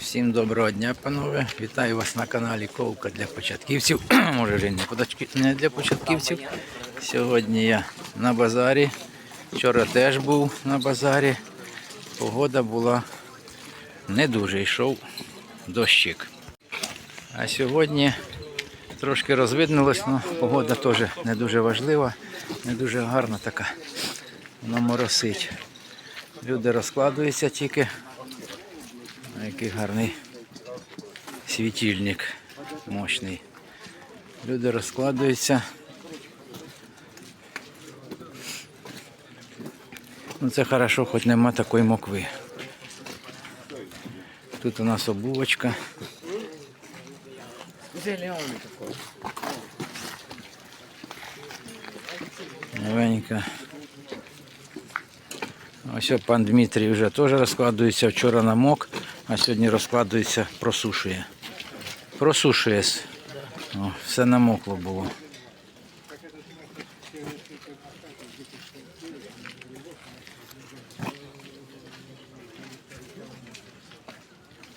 Всім доброго дня, панове. Вітаю вас на каналі Ковка для початківців. Може вже не для початківців. Сьогодні я на базарі. Вчора теж був на базарі. Погода була не дуже йшов дощик. А сьогодні трошки розвиднилось, але погода теж не дуже важлива, не дуже гарна така. Воно моросить. Люди розкладуються тільки. Який гарний світильник мощний. Люди розкладуються. Ну це хорошо, хоч нема такої мокви. Тут у нас обувочка. Новенька. Ось пан Дмитрій вже теж розкладується. Вчора намок, а сьогодні розкладується, просушує. Просушує. О, все намокло було.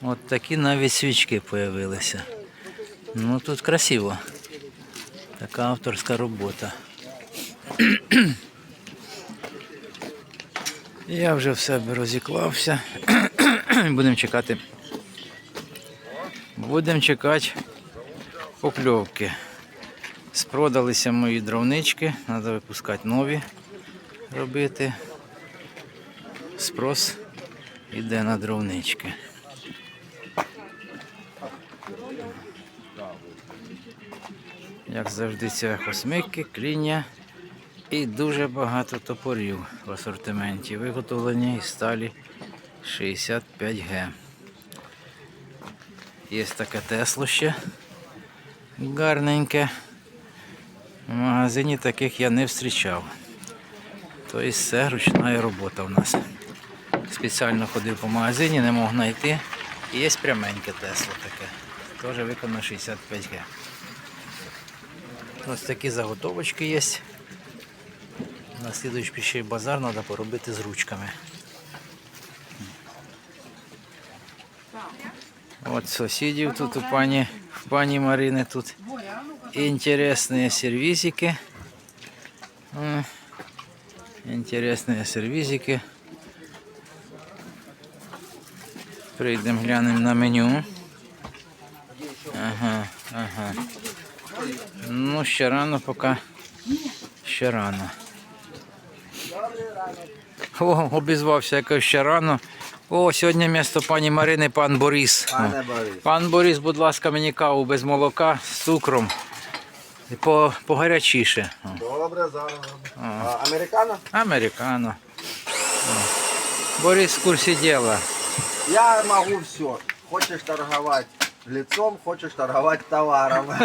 От такі навіть свічки з'явилися. Ну тут красиво. Така авторська робота. Я вже в себе розіклався. Будемо чекати. Будемо чекати покльовки. Спродалися мої дровнички, треба випускати нові робити. Спрос іде на дровнички. Як завжди, це хосмики, кління і дуже багато топорів в асортименті. Виготовлені із сталі 65Г. Є таке Тесло ще гарненьке. В магазині таких я не зустрічав. Тобто це ручна робота у нас. Спеціально ходив по магазині, не мог знайти. І є пряменьке Тесло таке. Теж виконано 65Г. Ось такі заготовочки є. На слідуючий базар треба поробити з ручками. От сусідів тут у пані, в пані Марини тут інтересні сервізики. Інтересні сервізики. Прийдемо глянемо на меню. Ага, ага. Ну, ще рано поки. Ще рано. О, обізвався якось ще рано. О, сьогодні місто пані Марини пан Борис. Пане Борис. Пан Борис, будь ласка, мені каву без молока з цукром. І По, погарячіше. Добре, зараз. А, Американо? Американо. О. Борис в курсі діла. Я могу все. Хочешь торговать лицом, хочешь торговать товаром.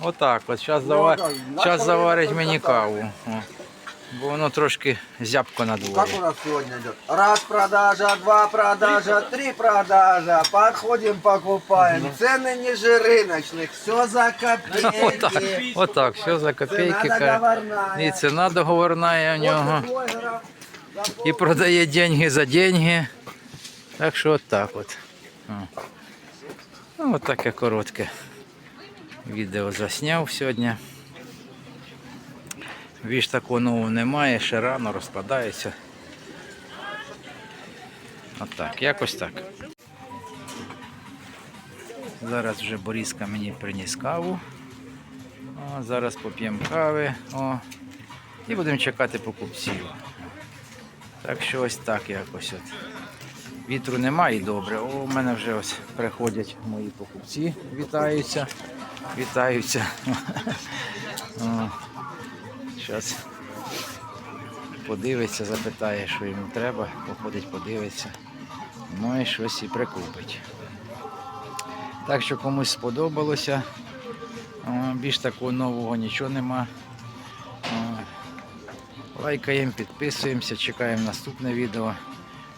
Отак, от зараз Ну, щас наша заварить мені каву. О. Бо воно трошки зябко на Как дворі. у нас сегодня идет? Раз продажа, два продажа, три продажа. Подходим, покупаем. Цены ниже рыночных. Все за Отак, копейки. отак, все за копійки. Цена каже. договорная. І ціна договорна є у нього. Вот блогера за І продає деньги за деньги. Так що от так от. О. Ну, от таке коротке відео засняв сьогодні. Віж такого нового немає, ще рано розкладається. Отак, якось так. Зараз вже Борізка мені приніс каву. О, зараз поп'ємо кави. О, і будемо чекати покупців. Так що ось так якось от. Вітру немає і добре. О, у мене вже ось приходять мої покупці, вітаються. Вітаються. Зараз подивиться, запитає, що йому треба, походить, подивиться. Ну і щось і прикупить. Так що комусь сподобалося. Більш такого нового нічого нема. Лайкаємо, підписуємося, чекаємо наступне відео.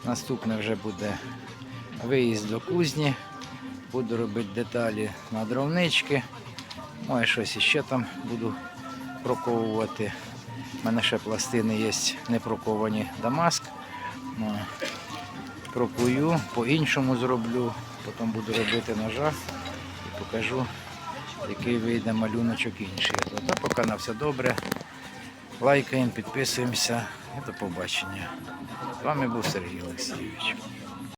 Наступне вже буде виїзд до кузні. Буду робити деталі на дровнички. Може щось іще там буду проковувати. У мене ще пластини є не проковані Дамаск. Ну, прокую, по-іншому зроблю, потім буду робити ножа і покажу, який вийде малюночок інший. А поки на все добре. Лайкаємо, підписуємося до побачення. З вами був Сергій Олексійович.